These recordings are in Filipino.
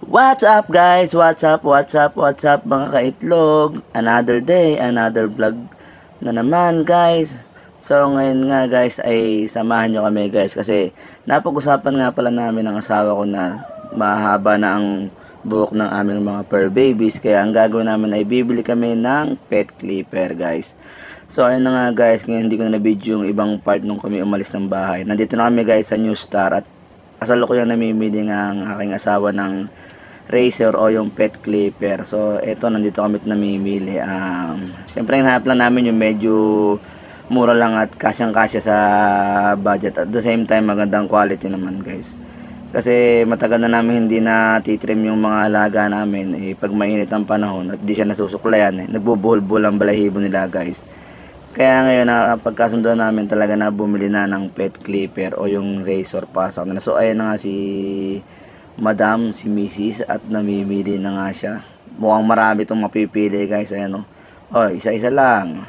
What's up guys? What's up? What's up? What's up mga kaitlog? Another day, another vlog na naman guys. So ngayon nga guys ay samahan nyo kami guys kasi napag-usapan nga pala namin ng asawa ko na mahaba na ang buhok ng aming mga fur babies kaya ang gagawin namin ay bibili kami ng pet clipper guys. So ayun na nga guys, ngayon hindi ko na na-video yung ibang part nung kami umalis ng bahay. Nandito na kami guys sa New Star at kasalukuyang namimili ang aking asawa ng razor o yung pet clipper. So, eto, nandito kami namimili. Um, Siyempre, hinahanap lang namin yung medyo mura lang at kasyang-kasya sa budget. At the same time, magandang quality naman, guys. Kasi matagal na namin hindi na titrim yung mga alaga namin. Eh, pag mainit ang panahon at di siya nasusuklayan, eh, nagbubuhol-buhol ang balahibo nila, guys. Kaya ngayon, na pagkasundo namin talaga na bumili na ng pet clipper o yung razor para sa kanila. So, ayun na nga si Madam, si Mrs. at namimili na nga siya. Mukhang marami itong mapipili guys. Ayan o. Oh, isa-isa lang.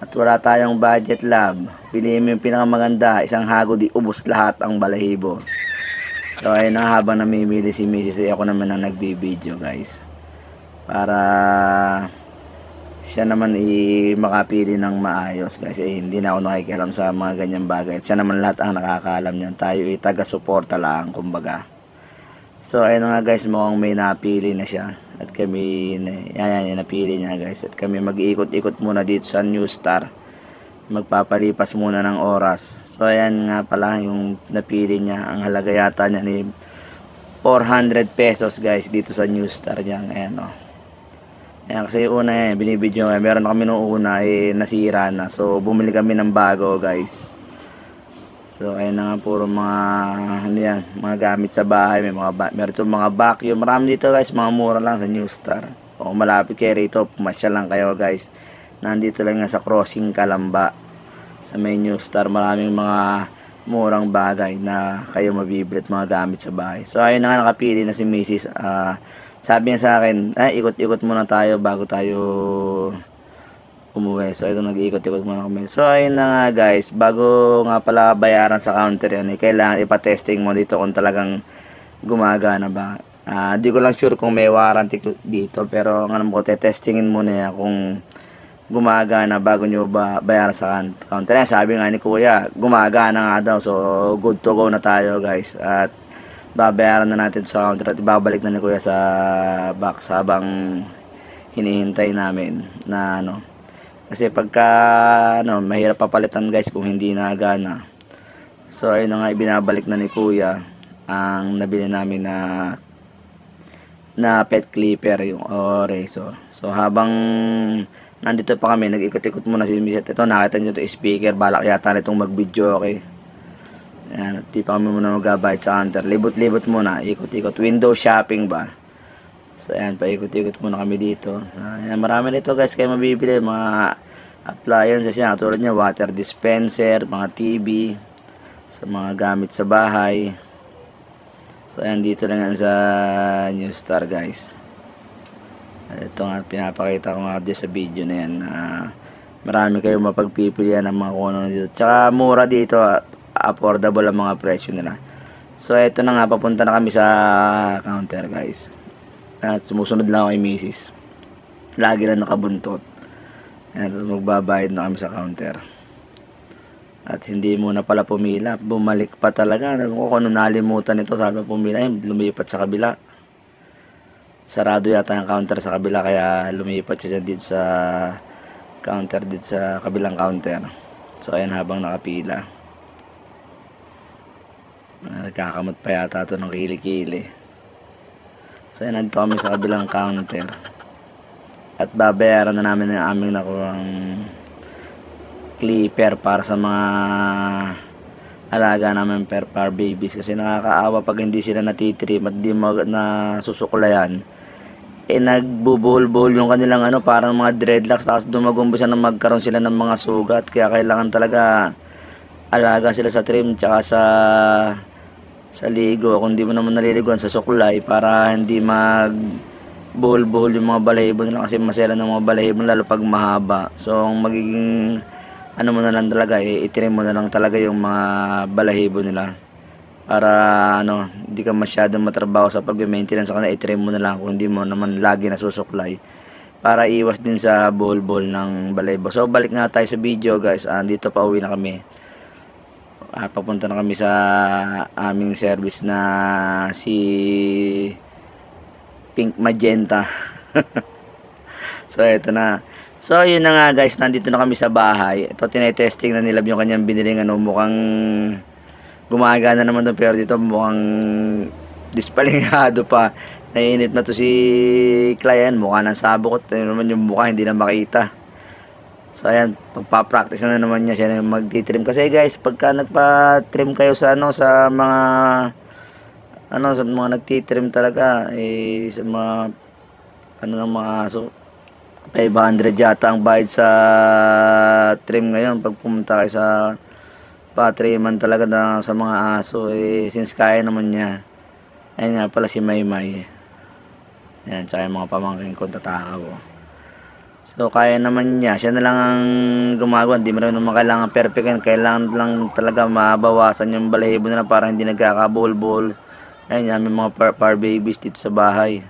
At wala tayong budget lab. Piliin mo yung pinakamaganda. Isang hago di ubos lahat ang balahibo. So ayun na habang namimili si Mrs. Eh, ako naman ang nagbibideo guys. Para siya naman i makapili ng maayos kasi hindi na ako nakikialam sa mga ganyang bagay. At siya naman lahat ang nakakaalam niyan. Tayo ay taga-suporta lang kumbaga. So ayun nga guys, mukhang may napili na siya. At kami, yan yan, napili niya guys. At kami mag-iikot-ikot muna dito sa New Star. Magpapalipas muna ng oras. So ayan nga pala yung napili niya. Ang halaga yata niya ni 400 pesos guys dito sa New Star niya. Ayan o. Oh. Ayan, kasi una eh, binibidyo nga. Meron kami nung una eh, nasira na. So, bumili kami ng bago, guys. So, ayun na nga, puro mga, ano yan, mga gamit sa bahay. May mga, meron itong mga vacuum. Marami dito, guys, mga mura lang sa New Star. O malapit kayo rito, pumasya lang kayo, guys. Nandito lang nga sa Crossing Kalamba. Sa may New Star, maraming mga murang bagay na kayo mabibili at mga gamit sa bahay. So, ayun na nga, nakapili na si Mrs. Ah, sabi niya sa akin, ay, ikot-ikot muna tayo bago tayo umuwi. So, ito nag-iikot-ikot muna kami. So, ayun na nga guys, bago nga pala bayaran sa counter yan, eh, kailangan ipatesting mo dito kung talagang gumagana ba. Ah, di ko lang sure kung may warranty dito, pero ang alam ko, testingin muna yan kung gumagana bago nyo ba bayaran sa counter. Sabi nga ni Kuya, gumagana nga daw. So, good to go na tayo guys. At babayaran na natin sa counter at ibabalik na ni Kuya sa box habang hinihintay namin na ano. Kasi pagka ano, mahirap papalitan guys kung hindi na gana. So ayun na nga ibinabalik na ni Kuya ang nabili namin na na pet clipper yung o razor. So habang nandito pa kami, nag-ikot-ikot muna si Miset. Ito nakita niyo to speaker, balak yata nitong mag-video okay. Ayan, at di pa kami muna mag-abide sa counter. Libot-libot muna, ikot-ikot. Window shopping ba? So, ayan, paikot-ikot muna kami dito. Ayan, marami nito guys kayo mabibili. Mga appliances yan. Tulad niya, water dispenser, mga TV, sa mga gamit sa bahay. So, ayan, dito lang yan sa New Star guys. At Ito nga, pinapakita ko nga dito sa video na yan. na marami kayong mapagpipilian ng mga kung ano dito. Tsaka mura dito, affordable ang mga presyo nila. So, ito na nga, papunta na kami sa counter guys. At sumusunod lang ako kay Mrs. Lagi lang nakabuntot. Ayan, magbabayad na kami sa counter. At hindi muna pala pumila. Bumalik pa talaga. Alam ko kung ano nalimutan ito. Sabi ko pumila. Ayun, lumipat sa kabila. Sarado yata yung counter sa kabila. Kaya lumipat siya dito sa counter dito sa kabilang counter. So ayan habang nakapila. Nagkakamot pa yata ito ng kili-kili. So ayan nandito kami sa kabilang counter. At babayaran na namin ang aming nakuhang clipper para sa mga alaga namin per par babies kasi nakakaawa pag hindi sila natitrim at di mag, na susuklayan eh nagbubuhol-buhol yung kanilang ano parang mga dreadlocks tapos dumagumbisa na magkaroon sila ng mga sugat kaya kailangan talaga alaga sila sa trim tsaka sa sa ligo kung di mo naman naliliguan sa suklay para hindi mag buhol-buhol yung mga balahibo nila kasi masela ng mga balahibo lalo pag mahaba so ang magiging ano mo na lang talaga eh, itrim mo na lang talaga yung mga balahibo nila para ano, hindi ka masyadong matrabaho sa pag-maintenance sa kanila, i-trim mo na lang kung hindi mo naman lagi nasusuklay para iwas din sa bol-bol ng balebo. So balik nga tayo sa video guys, Ah, dito pa uwi na kami. Ah, papunta na kami sa aming service na si Pink Magenta. so ito na. So yun na nga guys, nandito na kami sa bahay. Ito tinetesting na nila yung kanyang biniling ano, mukhang gumagana naman doon pero dito mukhang dispalingado pa. Naiinip na to si client, mukha ng sabog at naman yung mukha hindi na makita. So ayan, pagpa-practice na naman niya. Siya na magti-trim. Kasi guys, pagka nagpa-trim kayo sa ano sa mga ano sa mga nagti-trim talaga eh sa mga ano ng mga aso 500 yata ang bayad sa trim ngayon pag pumunta kayo sa patriman talaga na sa mga aso eh since kaya naman niya. Ayun nga pala si Maymay. Yan tsaka yung mga pamangkin ko tatakaw so kaya naman niya siya na lang ang gumagawa hindi mo naman kailangan perfect yan kailangan lang talaga mabawasan yung balahibo nila para hindi nagkakabol-bol ayun yan may mga par, par babies dito sa bahay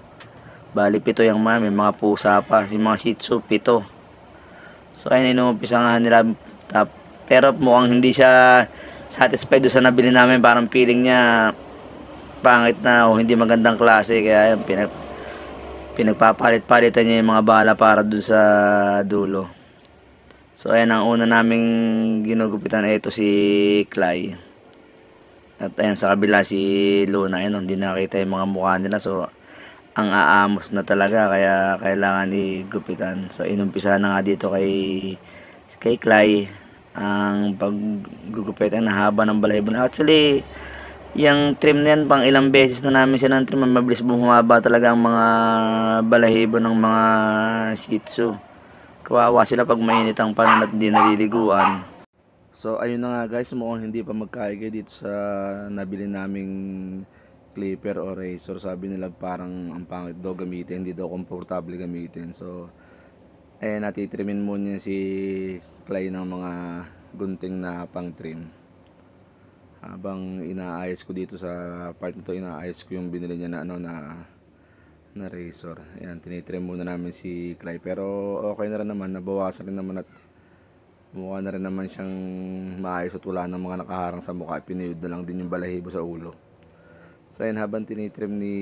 Bali, pito yung mga, may mga pusa pa. Yung mga shih tzu, pito. So, ayun, inumpisangahan nila. Tap, pero mukhang hindi siya satisfied sa nabili namin. Parang feeling niya pangit na o hindi magandang klase. Kaya ayun, pinag, pinagpapalit-palitan niya yung mga bala para doon sa dulo. So, ayan, ang una naming ginugupitan ito si Clay. At ayan, sa kabila si Luna. Ayan, hindi nakita yung mga mukha nila. So, ang aamos na talaga kaya kailangan igupitan. So inumpisa na nga dito kay kay Clay ang paggugupitan na haba ng balahibo. Actually, yung trim na yan, pang ilang beses na namin siya ng trim, mabilis bumaba talaga ang mga balahibo ng mga Shih Tzu. Kawawa sila pag mainit ang panahon at hindi naliliguan. So ayun na nga guys, mukhang hindi pa magkaigay dito sa nabili naming clipper o razor. Sabi nila parang ang pangit daw gamitin, hindi daw komportable gamitin. So, eh natitrimin muna si Clay ng mga gunting na pang trim. Habang inaayos ko dito sa part nito, inaayos ko yung binili niya na ano na na razor. Ayan, tinitrim muna namin si Clay. Pero okay na rin naman, nabawasan rin naman at mukha na rin naman siyang maayos at wala ng mga nakaharang sa mukha. Piniyod na lang din yung balahibo sa ulo. So ayun, habang tinitrim ni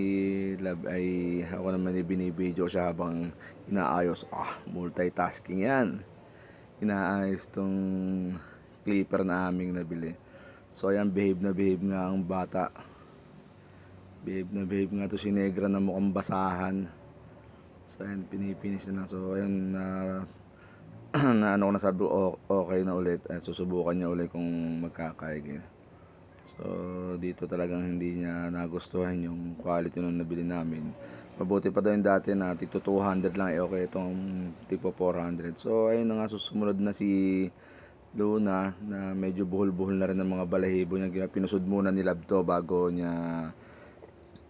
Love ay ako naman ay binibideo siya habang inaayos. Ah, multitasking yan. Inaayos tong clipper na aming nabili. So ayan, behave na behave nga ang bata. Behave na behave nga to si Negra na mukhang basahan. So ayan, pinipinis na lang. So ayun, na na ano ko nasabi ko, okay na ulit. At susubukan niya ulit kung magkakaigin. So, dito talagang hindi niya nagustuhan yung quality nung nabili namin. Mabuti pa daw yung dati na tito 200 lang, eh okay itong tipo 400. So, ayun na nga susumunod na si Luna na medyo buhol-buhol na rin ng mga balahibo niya. Pinusod muna ni Lab to bago niya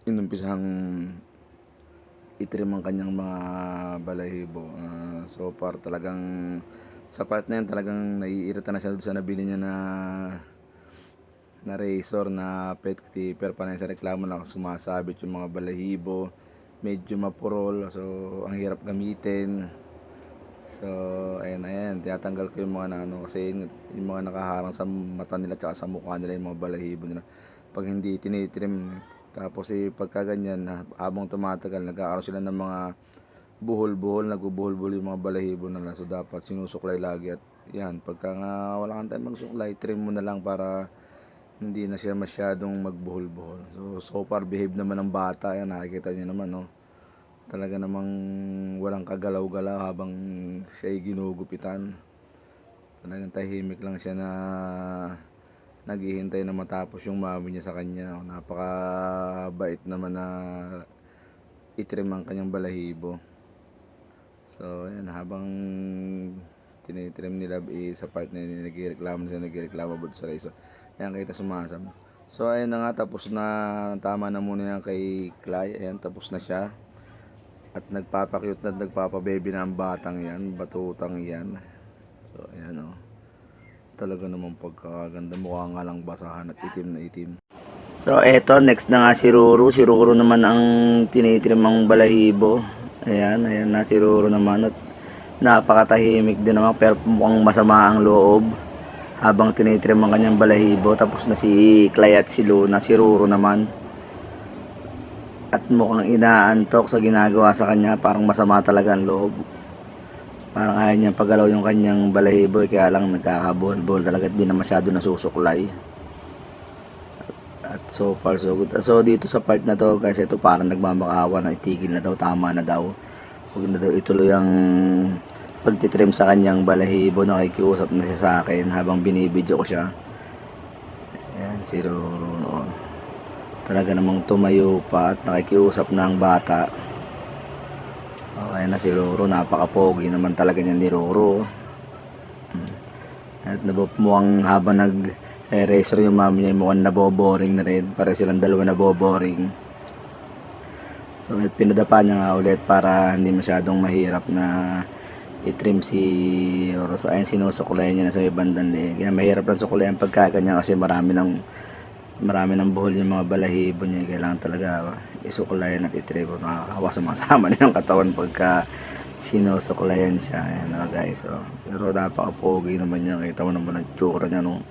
inumpisang itrim ang kanyang mga balahibo. Ah, so far talagang sa part na yan talagang naiirita na siya sa nabili niya na na razor na pet clipper pa na sa reklamo na sumasabit yung mga balahibo medyo mapurol so ang hirap gamitin so ayan ayan tinatanggal ko yung mga na ano kasi yung, yung mga nakaharang sa mata nila tsaka sa mukha nila yung mga balahibo nila pag hindi tinitrim tapos eh pagka ganyan na abang tumatagal nagkakaroon sila ng mga buhol-buhol nagbubuhol-buhol yung mga balahibo nila so dapat sinusuklay lagi at yan pagka nga wala kang time magsuklay trim mo na lang para hindi na siya masyadong magbuhol-buhol. So, so far behave naman ng bata. Yan, nakikita niyo naman, no. Talaga namang walang kagalaw-galaw habang siya ay ginugupitan. Talagang tahimik lang siya na naghihintay na matapos yung mami niya sa kanya. Napakabait naman na itrim ang kanyang balahibo. So, yan, habang tinitrim nila eh, sa part na yun, nagreklamo siya, nagreklamo about sa razor. Ayan, kita sumasam. So, ayun na nga, tapos na, tama na muna yan kay Clay. Ayan, tapos na siya. At nagpapakyut na nagpapababy na ang batang yan, batutang yan. So, ayan o. Talaga namang pagkaganda. Mukha nga lang basahan at itim na itim. So, eto, next na nga si Ruru. Si Ruru naman ang tinitrim ang balahibo. Ayan, ayan na si Ruru naman. At napakatahimik din naman, pero mukhang masama ang loob. Habang tinitrim ang kanyang balahibo. Tapos na si Clay at si Luna, si Ruru naman. At mukhang inaantok sa ginagawa sa kanya. Parang masama talaga ang loob. Parang ayaw niya pagalaw yung kanyang balahibo. eh, Kaya lang nagkakabol-bol talaga. at Di na masyado nasusuklay. At so far so good. So dito sa part na to guys, ito parang nagmamakawa na itigil na daw, tama na daw. Huwag na daw ituloy ang pagtitrim sa kanyang balahibo. Nakikiusap na siya sa akin habang binibidyo ko siya. Ayan, si Roro. Talaga namang tumayo pa at nakikiusap na ang bata. Okay na si Roro, napaka-pogi naman talaga niya ni Roro. At nabumukhang habang nag eraser yung mami niya mukhang naboboring na rin. Para silang dalawa naboboring. So at pinadapa niya nga ulit para hindi masyadong mahirap na i-trim si Oro. So ayun sinusuklayan niya na sa may bandang. Kaya mahirap lang suklayan pagka ganyan kasi marami ng marami ng buhol yung mga balahibo niya. Kailangan talaga isuklayan at i-trim. Nakakawa sumasama na yung katawan pagka sinusuklayan siya. Ayan o guys. So, pero napaka-pogi naman niya. Kita mo naman ang tsura niya no.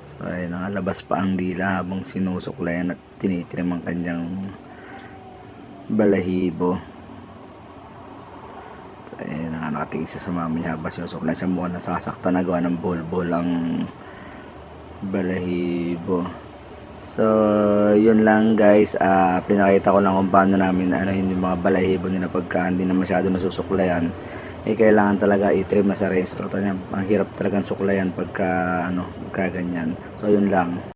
So ayun, nakalabas pa ang dila habang sinusuklayan at tinitrim ang kanyang balahibo. So nga nakatingin siya sa mama niya habang sinusuklayan siya mukhang nasasaktan na gawa ng bol-bol ang balahibo. So, yun lang guys. Ah, pinakita ko lang kung paano namin ano yung mga balahibo nila pagka hindi na masyado nasusuklayan. Eh, kailangan talaga i-trim na sa resort. Ang hirap talagang suklayan pagka, ano, pagka ganyan. So, yun lang.